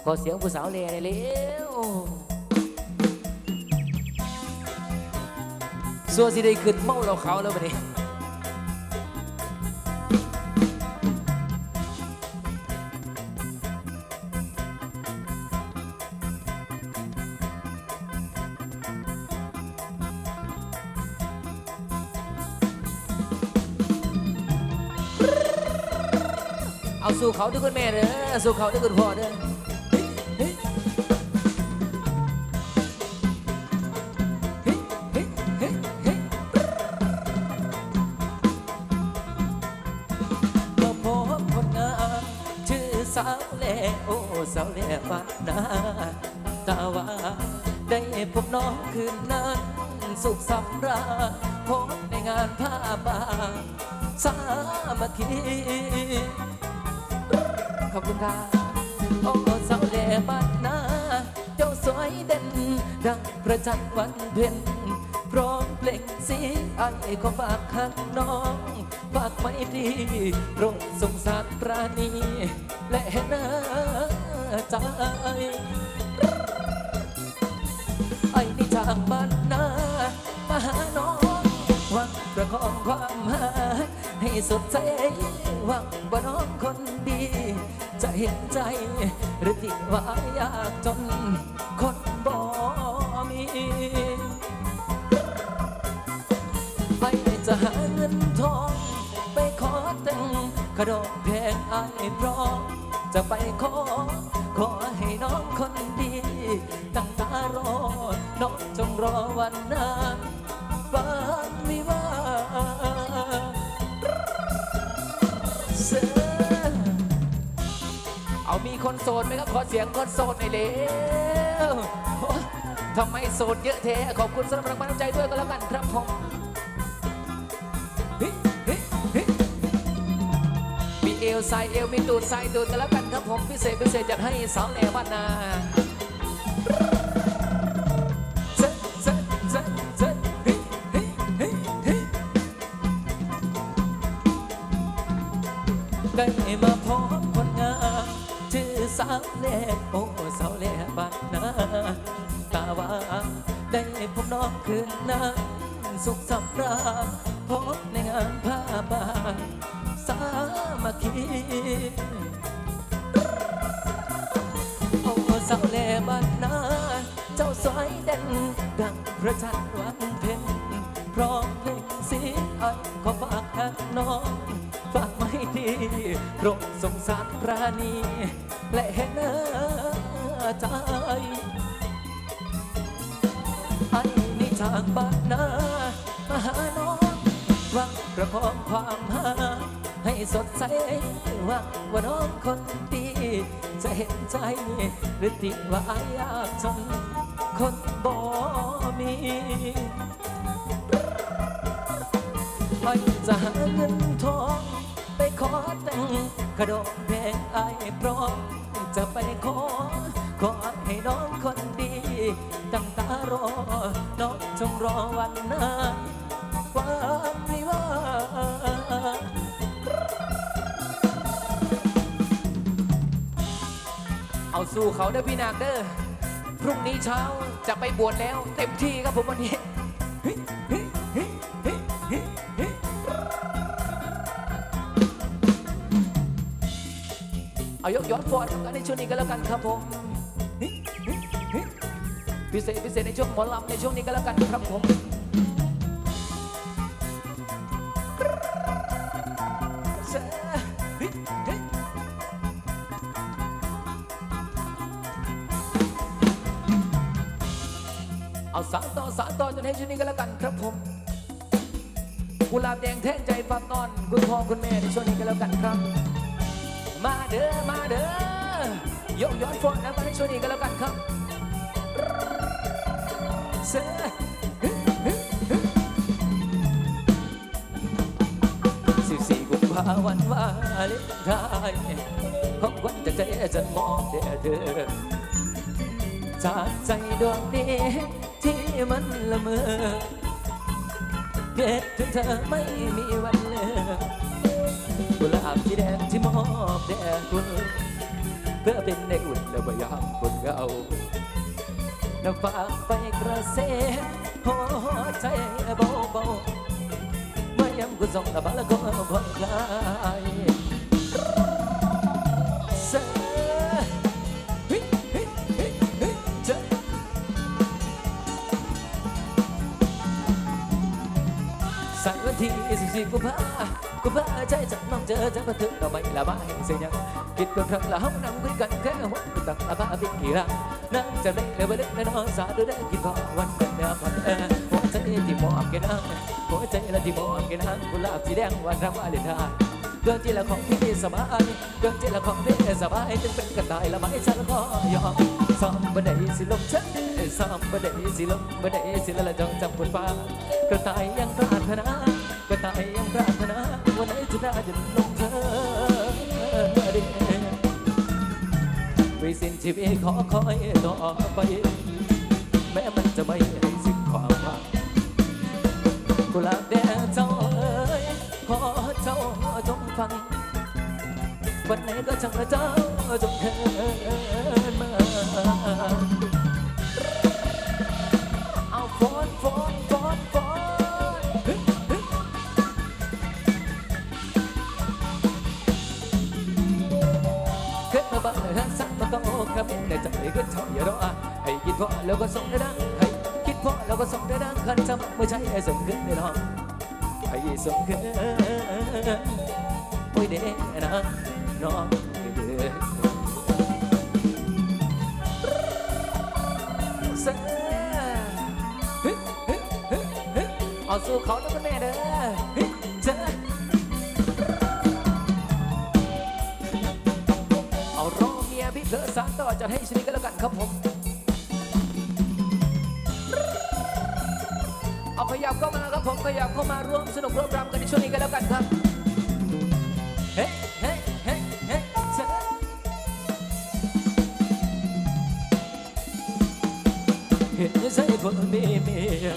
เอาขอเสียงผู้สาวเล่ได้เร็วสัวนสิได้ขึ้นเมาเราเขาแล้วบัดนี้เอาสู่เขาด้วยคุณแม่เด้อสู่เขาด้วยคุณพ่อเด้อ ล่บ้านนาตาว่าได้พบน้องคืนนั้น สุขสำราญพบในงานผ้าบางสามัคคีขอบคุณครับโอ้สาวแหล่บ้านนาเจ้าสวยเด่น ดังประจันวันเพ็ญพร้อมเปล่งสีไอ้ขอฝากหักน้องฝากไม่ดีโปรดสงสารปราณีและเห็นหน้า ใจไอ้นี่จากบ้านนามาหาน้องหวังประคองความหาให้สดใสหวังว่าน้องคนดี จะเห็นใจหรือที่ว่ายากจนคนบ่มีไปจะหาเงินทองไปขอแต่งขนมแพงอายพร้อมจะไปขอ น้องคนดี ตั้งตารอ น้องจงรอวันนั้นวันวิวาเสือเอามีคนโสดไหมครับ ขอเสียงคนโสดหน่อยเร็วทำไมโสดเยอะแท้ ขอบคุณสำหรับรางวัลน้ำใจด้วยก็แล้วกันครับผม อวใส่เอวมีตูดใส่ตูดกันแล้วกันครับผมพิเศษพิเศษจัดให้สาวแหล่บ้านนาเซ็ตเซ็ตเซ็ตเซ็ตเฮ้ยเฮ้ยเฮ้ยเฮ้ยได้มาพบคนงามชื่อสาวแหล่โอ้สาวแหล่บ้านนาตาว่าได้พบน้องคืนนั้นสุขสำราญพบในงานผ้าบางสา มัคคีโอ้สาวแหล่บ้านนา เจ้าสวยเด่นดังพระจันทร์วันเพ็ญพร้อมเพลงสีไอขอฝากหักน้อง ฝากไม่ดีโปรดสงสารราณี และเห็นหน้าใจไอ้นี่ทางบ้านนา มาหาน้องวังประคองความหา สดใสหวังว่าน้องคนดีจะเห็นใจหรือติว่าอายยากจนคนบ่มีไอ้จะหาเงินทองไปขอแต่งขนมแพงไอ้พร้อมจะไปขอขอให้น้องคนดีตั้งตารอ น้องจงรอวันนั้นวันวิวา สู้เขาเด้อพี่นางเด้อพรุ่งนี้เช้าจะไปบวชแล้ว เต็มที่ครับผมวันนี้เอายกย้อนฟอดกันในช่วงนี้ก็แล้วกันครับผมพิเศษพิเศษในช่วงหมอลำในช่วงนี้ก็แล้วกันครับผม ให้ช่วงนี้ก็แล้วกันครับผมกุหลาบแดงแท่งใจฝากนอน คุณพ่อคุณแม่ในช่วงนี้ก็แล้วกันครับ มาเด้อมาเด้อยกย้อนฟอนนะมาในช่วงนี้ก็แล้วกันครับเซ่สิบสี่กุมภาวันวาเลนไทน์ของวันจะใจจะมองเด้อเด้อจากใจดวงนี้ ที่มันละเมอเกิดถึงเธอไม่มีวันเลิกกุหลาบที่แดงที่มอบแด่คุณเพื่อเป็นในอุ่นและพยายามคนเงาน้ำฝากไปกระเซ็นหัวใจเบาเบาๆเมื่อยามกูส่งระบาลก็ผ่อนคลาย ที่สิบสี่กุมภากุมภาใจจากน้องเจอจะมาถึงเราไม่ละบายเสียยังคิดเป็นครั้งละห้องนั่งคุยกันแค่หัวตักละบ้าบิกีรังนั่งจะได้เลยวันเล็กน้อยสาดูได้กินพอวันเป็นเนื้อพันเออหัวใจที่มองกันนั่งหัวใจละที่มองกันนั่งกุหลาบสีแดงวันรำวาเลนไทน์เกินที่ละของพี่สบายเกินที่ละของพี่สบายจึงเป็นกระต่ายละไม่ฉันก็ยอมซ้อมบันไดสิลมฉันซ้อมบันไดสิลมบันไดสิละละจองจำบนฟ้ากระต่ายยังปรารถนา ก็ตายยังปรารถนาวันไหนจะได้จะลงเธอได้ไม่สิ้นชีวิตขอคอยต่อไป แม้มันจะไม่ให้สิ้นความหวังกุหลาบแดงเจ้าเอ๋ยขอเจ้าจงฟัง วันไหนก็ช่างเจ้าจงเคินมา ในใจก็ชอบอย่ารออะให้คิดพอแล้วก็ส่งได้ดังให้คิดพอแล้วก็ส่งได้ดังคันจำไม่ใช่ให้ส่งขึ้นในน้องให้ส่งขึ้นโอ้ยเด้นะน้องเด้อเสือเอาสู้เขาแล้วก็แน่เด้อ เมียพี่เธอสานต่อจัดให้ชนิดก็แล้วกันครับผมเอาขยับเข้ามาครับผมขยับเข้ามาร่วมสนุกร่วมรำกันในช่วงนี้กันแล้วกันครับเฮ้เฮ้เฮ้เฮ้เจ้าเห็นใจคนมีเมีย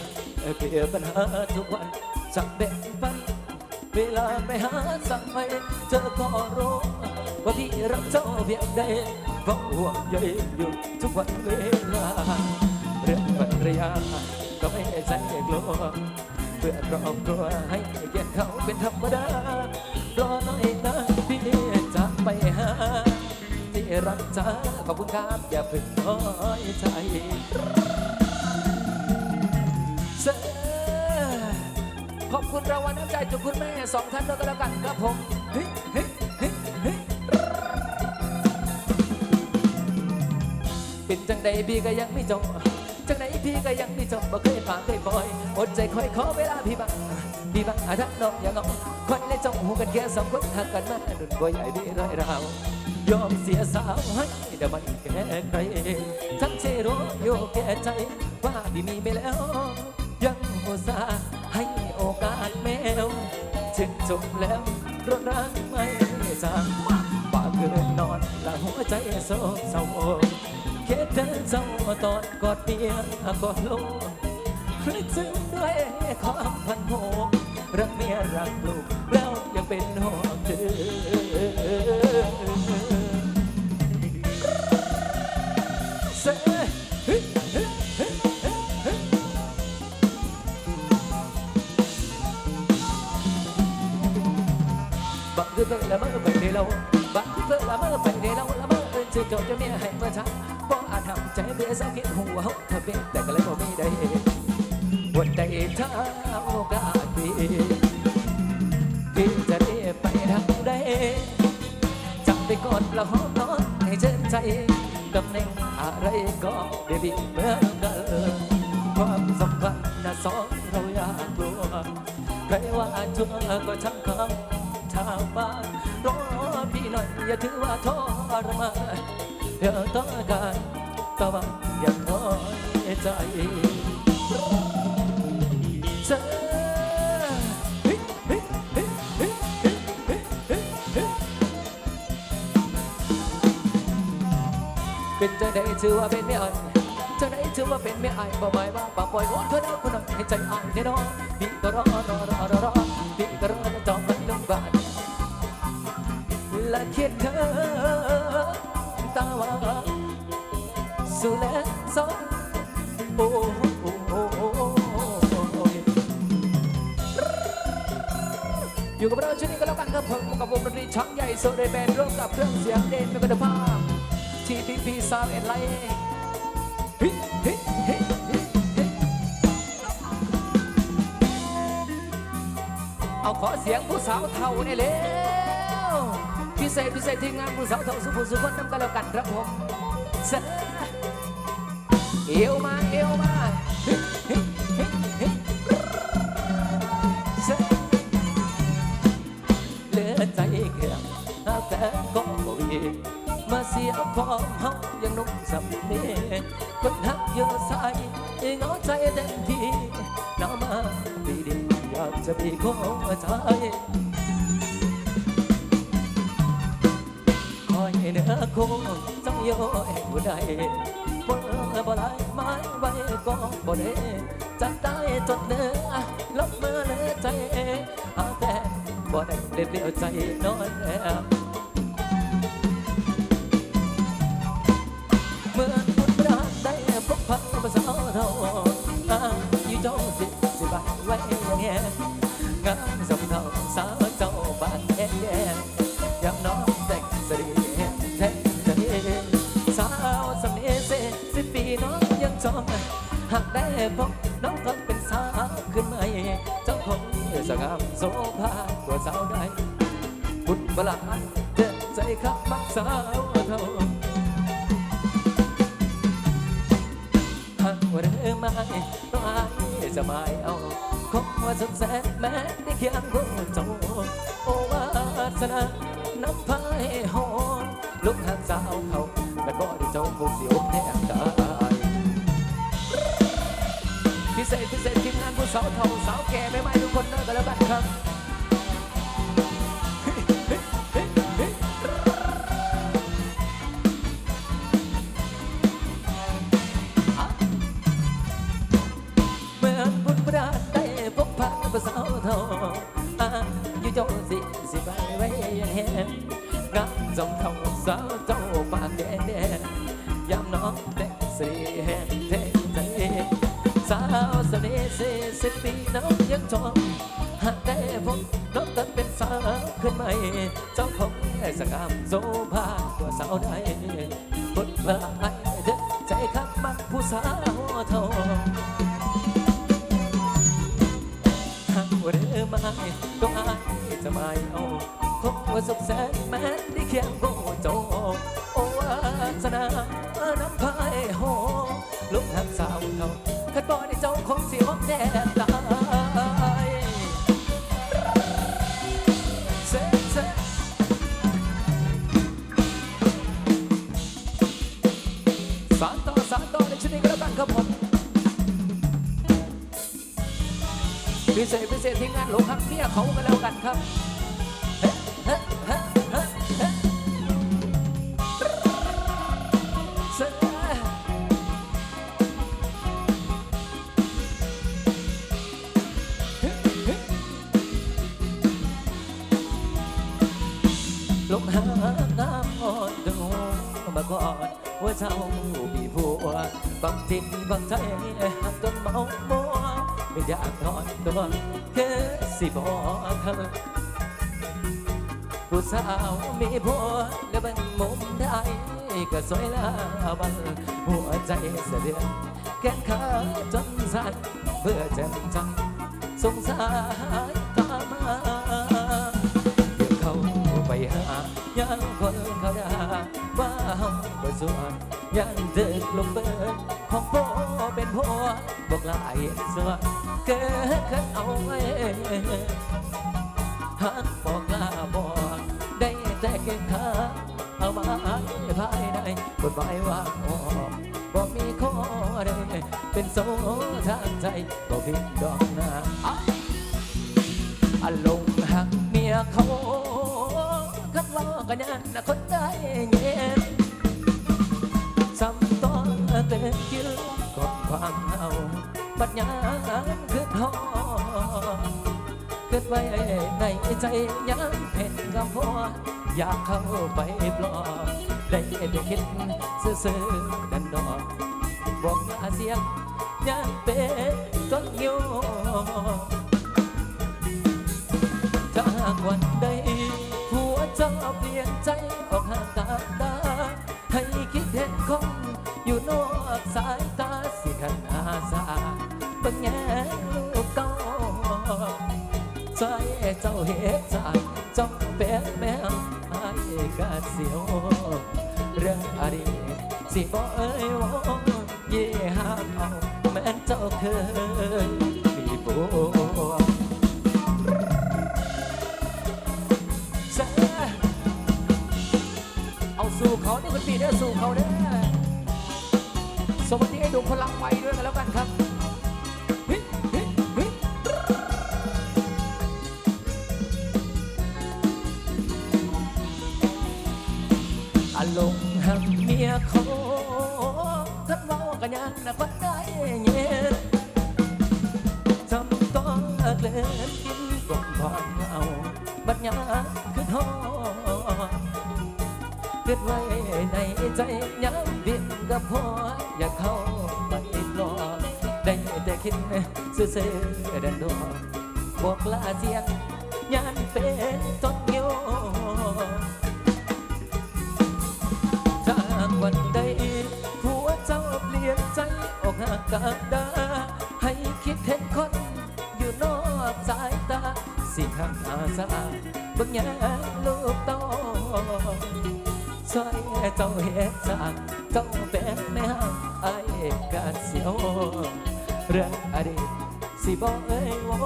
เกลี่ยปัญหาทุกวันจะแบ่งปันเวลาไปหาสักไม่เธอก็รู้ว่าพี่รักเจ้าเพียงใด เพราะห่วงใยอยู่ทุกวันเวลาเรื่องภรรยาก็ไม่ใจกลัวเพื่อครอบครัวให้เกียรติเขาเป็นธรรมดารอหน่อยนะพี่จะไปหาที่รักจ้าขอบคุณครับอย่าเพิ่งน้อยใจเสือขอบคุณรางวัลน้ำใจจากคุณแม่สองท่านด้วยกันแล้วกันครับผมเฮ้ย เป็นจังใดพี่ก็ยังไม่จบจังใดพี่ก็ยังไม่จบบ่เคยฝากเคยปล่อยอดใจคอยขอเวลาพี่บังพี่บังอาทักน้องอย่างงคอยและจ้องหูกันแค่สองคนหักกันมาดุนบ่ใหญ่พี่ร้อยราวยอมเสียสาวให้เดี๋ยวมันแก้ใครทั้งเชรู้อยู่แก่ใจว่าพี่มีไปแล้ว ยังอุตส่าห์ให้โอกาสแมวถึงจบแล้วรถรักไม่จางป่าเกินนอนและหัวใจโศกเศร้า เคิดถึงเจ้าตอนกอดเมียกอดลูกนึกถึงด้วยความพันโหกรักเมียรักลูกแล้วยังเป็นห่วงเธอเส้เฮ้เฮ้เฮ้เฮ้บักคือเพื่อละเมอไปในเราบักคือเพื่อละเมอไปในเราละเมอเอินชื่อจบจะเมียให้มาทักบ่อาจทำใจ เบี้ยสักคิดหัวเขาถ้าเป็นแต่ก็เลยบ่มีได้วันใดถ้าโอกาสดีพี่จะได้ไปทางใดจับไปกอดและหอมนอนให้เชิญใจตำแหน่งอะไรก็ได้ดีเหมือนกันความสำคัญนะสองเราอยากกลัวใครว่าชั่วก็ช่างคำชาวบ้านรอพี่หน่อยอย่าถือว่าทรมานอย่าต้องการ ระวังอย่าท้อใจเธอเป็นจ้ได้ชื่อว่าเป็นไม่อ่อนเจ้ได้ชื่อว่าเป็นไม่อายบ่หมายว่าบ่ปล่อยงอนก็เดาคนนั้นให้ใจอายแน่นอนพี่ก็รอรอรอรอรอพี่ก็รอจะจอมันลงบาดและเคิดเธอตาว่า สู่แลสองโอ้ยอยู่กับเราช่วงนี้ก็แล้วกันครับผมกับวงดนตรีช้างใหญ่โซเดแบนร่วมกับเครื่องเสียงเด่นเป็นคุณภาพทีพีพีซาวเอ็นไลท์เฮ้ยเฮ้ยเฮ้ยเฮ้ยเฮ้ยเอาขอเสียงผู้สาวเท่าเนี่ยเร็วพิเศษพิเศษทีมงานผู้สาวเท่าสุภุสุขคนนำกันแล้วกันครับผมเส เอวมาเอวมาเฮ้เฮ้เฮ้เฮ้เสเหลือใจเกือบหาแต่ก็บ่มีมาเสียพร้อมเฮายังนุ่มสำเนีคนหักเยอะใส่เหงาใจเต็มที่น้ำมาดีดีอยากจะมีหัวใจคอยเนื้อคงจังโยให้ผู้ใเธอบ่ได้ไม้ไว้ก็บ่ได้จัดได้จดเนื้อลบมือเหลือใจอาแต่บ่ได้เด็ดเดียวใจนอนแอบ หากได้พบน้องก็เป็นสาวขึ้นใหม่เจ้าคงสง่ามโสภากว่าสาวใดบุญบลาเดินใจขับมักสาวเท่าหากว่าเรื่องไม่ต้องอายจะไม่เอาคงว่าสุดแสนแม้ได้เคียงคู่เจ้าโอวาสนาน้ำพายหอนลูกหักสาวเขาแต่ก็ได้เจ้าผู้เสียวแทบตาย พิเศษพิเศษทีมงานผู้สาวเท่าสาวแก่ไม่ไม่ทุกคนนะกันแล้วกันครับเมื่อบุญประดาได้พบผ่านภาษาวเท่าอายู่เจ้าสิสิไปไว้ยังแหงงามจอมเท่าสาวเจ้าปากแดงแดงยามน้องแต่สีแห้งเสาวเสี่สิบปีน้องยังชอบหากได้พบน้องตันเป็นสาวขึ้นใหม่ เจ้าคงได้สกามโซภากว่าสาวใดบุญพลายเด็ใจคักมักผู้สาวเท่าหากเรือไม่ก็อายจะไม่เอาคงว่าสุขแสนแม้ได้เคียงโกโจโอวาสนาน้ำพายโหลูกหักสาวเขา ขัดบ่ได้เจ้าคงสียวแดดตายเซ่เซ่สานต่อสานต่อในชุดนี้ก็แล้วกันครับผมพิเศษพิเศษที่งานหลงครับเนี่ยเขากันแล้วกันครับเฮ้เฮ้เฮ้ ฟังใจหักจนเมามัวไม่อยากนอนตัวแค่สิบอกเธอผู้สาวมีผัวแล้วเป็นมุมได้ก็สวยละบันหัวใจเสียแขนขาจนสั่นเพื่อแจ่มใจสงสารตามาเดี๋ยวเขาไปหายังคนเขาด่าว่าเฮาบ่สวยยันเดินลงเบิดของพ่อ เป็นผัวบอกลายสวเกิดขึ้นเอาไว้หักบอกลาบอกได้แต่เก็บขาเอามาภายในกฎหมายว่าออกบอกมีข้อใดเป็นโซทางใจบอกผิดดอกหน้าอารมณ์หักเมียเขาคัดว่ากันยันนะคน ยามคือทอเกิดไว้ในใจยังเห็นกำพออยากเข้าไปปลอบได้แต่คิดซื่อๆดันดอกบอกมาเสียงยังเป็นต้นโยถ้าหากวันใดหัวเจ้าเปลี่ยนใจออกห่างกันได้ให้คิดเห็นคนอยู่นอกสายตา เจ้าเหตุจากจ้องเป็นแม่ไอ้กาเสียวเรื่องอดีตสิบ่เอ้ยวอเย่ห้ามเอาแม้นเจ้าเคยมีผัวแซ่เอาสู่เขานี่คุณปีเด้อสู่เขาเด้อสวัสดีไอ้ดวงพลังไฟด้วยกันแล้วกันครับ ยเขาทัดเมากันยันนะคนได้เย็นจำต้องเล่นกินก่อนก่อนเอาบัดยาขึ้นหอเกิดไว้ในใจย้ำดินกับพ่ออยากเข้าไปปลอกได้แต่คิดซื่อๆดันดอบอกลาเสียงยานเป็นต้นโยถ้ เจ้าเฮ็ดจากเจ้าเป็นแม่ไอ้กาเสียวเรื่องอดีตสิบอกเอ้ยวอ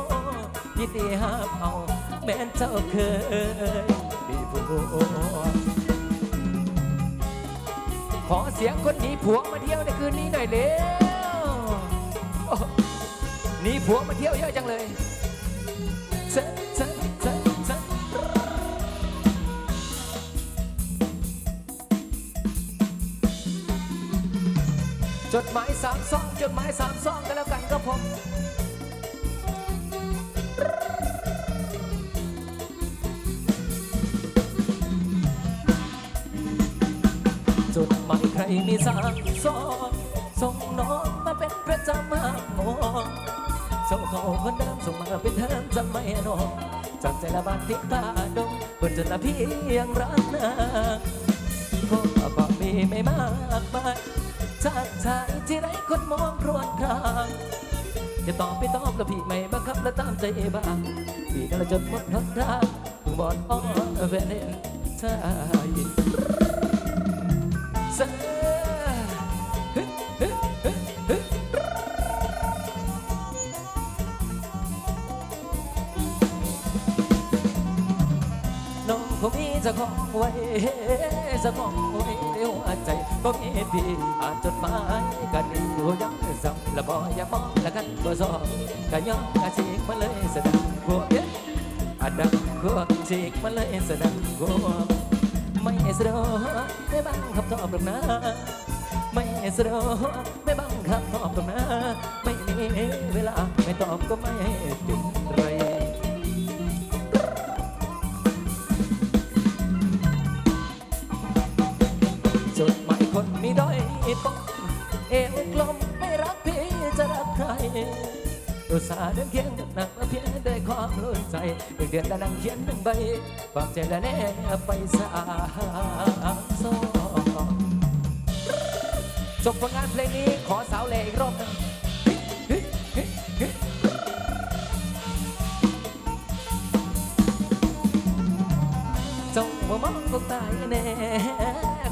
ยินดีห้ามเอาแม้นเจ้าเคยมีผัวขอเสียงคนหนีผัวมาเที่ยวในคืนนี้หน่อยเร็วโอ้หนีผัวมาเที่ยวเยอะจังเลย จดหมายสามซองจดหมายสามซองกันแล้วกันครับผมจดหมายใครมีสามซองส่งน้องมาเป็นประจำมากมองเจ้าเขาคนเดิมส่งมาเป็นเทอมจำไม่น้องจากใจละบานที่ตาดงบนจนละพียังรักนาก็ก็มีไม่มากมาย จากชายที่ไรคนมองครวญครางจะตอบไปตอบแล้วพี่ไม่บังคับและตามใจบ้างพี่ก็ละจนหมดหนทางถึงบอดอ้อเวเนเซ่ฮึฮึฮึฮึน้องคงมีจะของไว้จะของ พี่อ่านจดหมายกันอยู่ยังซ้ำละบ่อย่ามองละกันบ่ซอกันย้อนกันฉีกมาเลยแสดงหัวเอ๊ะอันดังหัวฉีกมาเลยแสดงหัวไม่สะดวกไม่บังคับตอบหรอกนะไม่สะดวกไม่บังคับตอบหรอกนะไม่มีเวลาไม่ตอบก็ไม่เป็นไรจ เอวกลมไม่รักพี่จะรักใครอุตส่าห์เดินเคียงกับหนักมาเพียงด้วยความรู้ใจเดือนละนั่งเขียนหนึ่งใบความใจและแน่ไปสาสองจบผลงานเพลงนี้ขอสาวเลอีกรอบหนึงจงมองคงตายแน่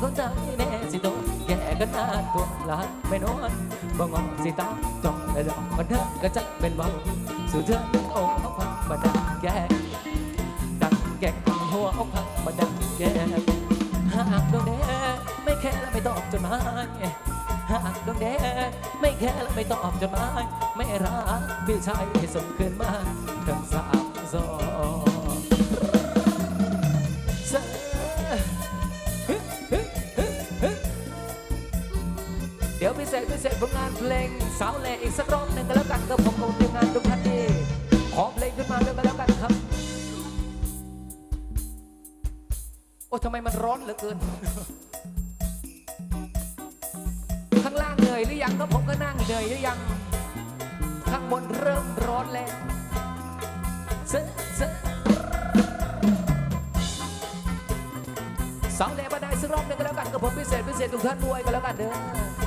คงตายแน่ ก่กันหน้าตัวลาไม่นอนบ่งอนสิตาจ้องและดอกมันเถอะก็จะเป็นเบาสู่เธอเป็นโอ้เขาพังมาดังแก่ดังแก่หัวเอาพังมาดังแก่หากดวงแดงไม่แค่และไม่ตอบจดหมายหากดวงแดงไม่แค่และไม่ตอบจดหมายไม่รักพี่ชายให้ส่งคืนมาทั้งสามสอง เสร็จผลงานเพลงสาวแหล่อีกสักรอบหนึ่งก็แล้วกันครับผมของรียมงานทุกท่านที่ขอเพลงขึ้นมาเรื่อยก็แล้วกันครับ โอ้ทำไมมันร้อนเหลือเกิน ข้างล่างเหนื่อยหรือยังก็ผมก็นั่งเหนื่อยหรือยัง ข้างบนเริ่มร้อนแล้วเซ่เซ่สาวหล่มาได้สักรอบหนึ่งก็แล้วกันกับผมพิเศษพิเศษทุกท่านด้วยก็แล้วกันเด้อ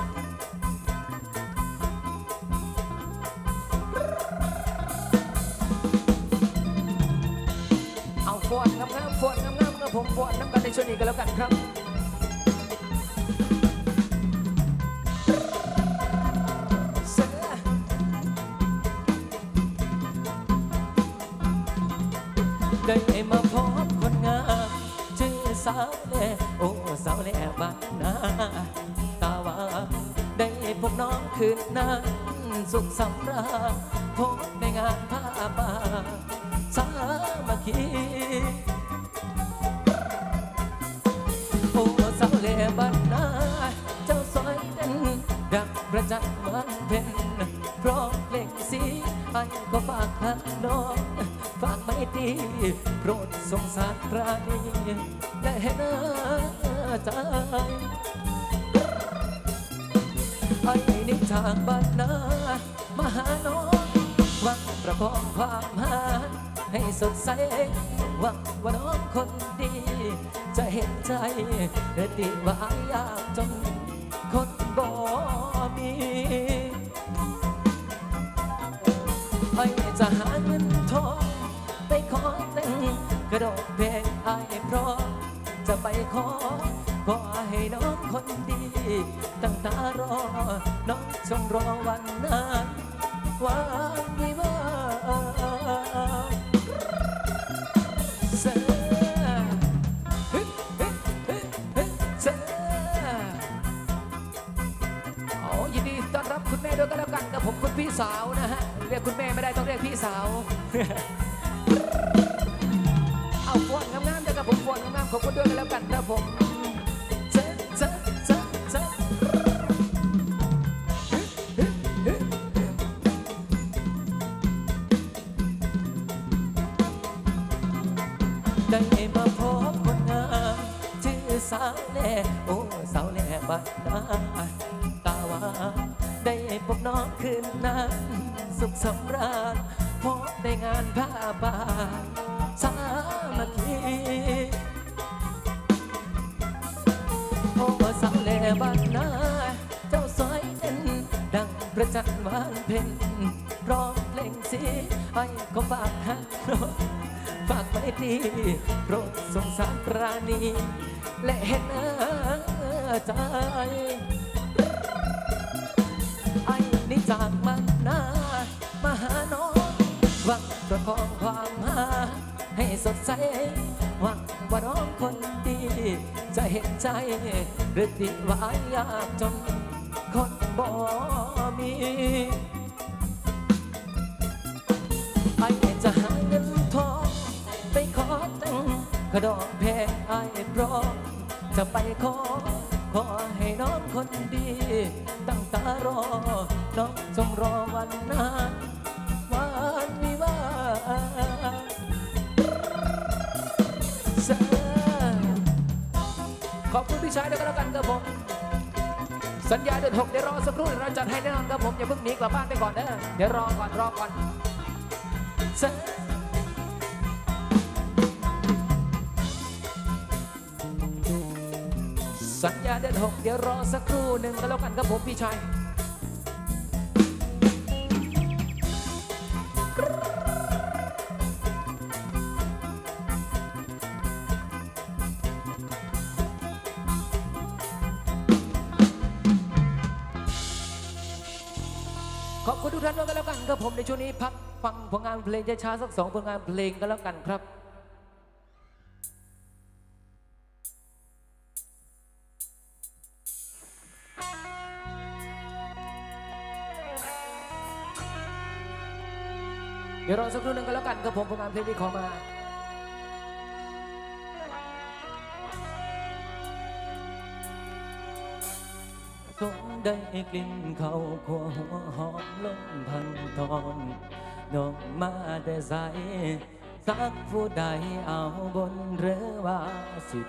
ามๆกับผมฟอน้ำกันในช่วงนี้ก็แล้วกันครับเสือได้มาพบคนงามชื่อสาวแล่โอ้สาวแหล่บ้านนาตาว่าได้พบน้องคืนนั้นสุขสำราญ ไม่ดีโปรดสงสารปรและเห็นหน้าใจไอ้นี่ทางบ้านนามาหาน้องหวังประคองความหาให้สดใสหวังว่าน้องคนดี จะเห็นใจเดติว่ายากจนคนบ่มีไอ้จะหาเงิน ขอ ขอให้น้องคนดี ตั้งตารอ น้องจงรอวันนั้นวันวิวาเซ่ฮึฮ้ยเฮ้ยเฮ้ยเสือโอ้ยินดีต้อนรับคุณแม่ด้วยกันแล้วกันกับผมคุณพี่สาวนะฮะ เรียกคุณแม่ไม่ได้ต้องเรียกพี่สาว ประจันทร์วานเพ็ญร้องเพลงสีไอ้ก็ฝากหักน้องฝากไว้ดีโปรดสงสารปราณี และเห็นหน้าใจไอ้นี่จากมันนามาหาน้องหวังประคองความหาให้สดใสหวังว่าน้องคนดี จะเห็นใจหรือติว่ายากจน มีไอ้จะหาเงินทองไปขอต่งกระดอกแพงไอ้พร้อมจะไปขอ ขอให้น้องคนดี ตั้งตารอ น้องจงรอวันนั้นวันวิวาห์เขอบคุณพี่ชายด้วยกันแล้วกันครับผม สัญญาเดือนหกเดี๋ยวรอสักครู่เราจัดให้แน่นอนครับผมอย่าเพิ่งหนีกลับบ้านไปก่อนเด้อเดี๋ยวรอก่อนรอก่อนเสสัญญาเดือนหกเดี๋ยวรอสักครู่หนึ่งก็แล้วกันครับผมพี่ชาย คุณทุกท่านด้วยกันแล้วกันครับผมในช่วงนี้พักฟังผลงานเพลงช้าๆสักสองผลงานเพลงกันแล้วกันครับเดี๋ยวรอสักครู่หนึงก็แล้วกันครับผมผลงานเพลงที่ขอมา คงได้กลิ่นเขาขัวหัวหอมลมพันทอนน้องมาแต่ใสสักผู้ใดเอาบนเรือว่าสิ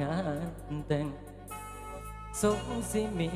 งานแต่งสงสิมี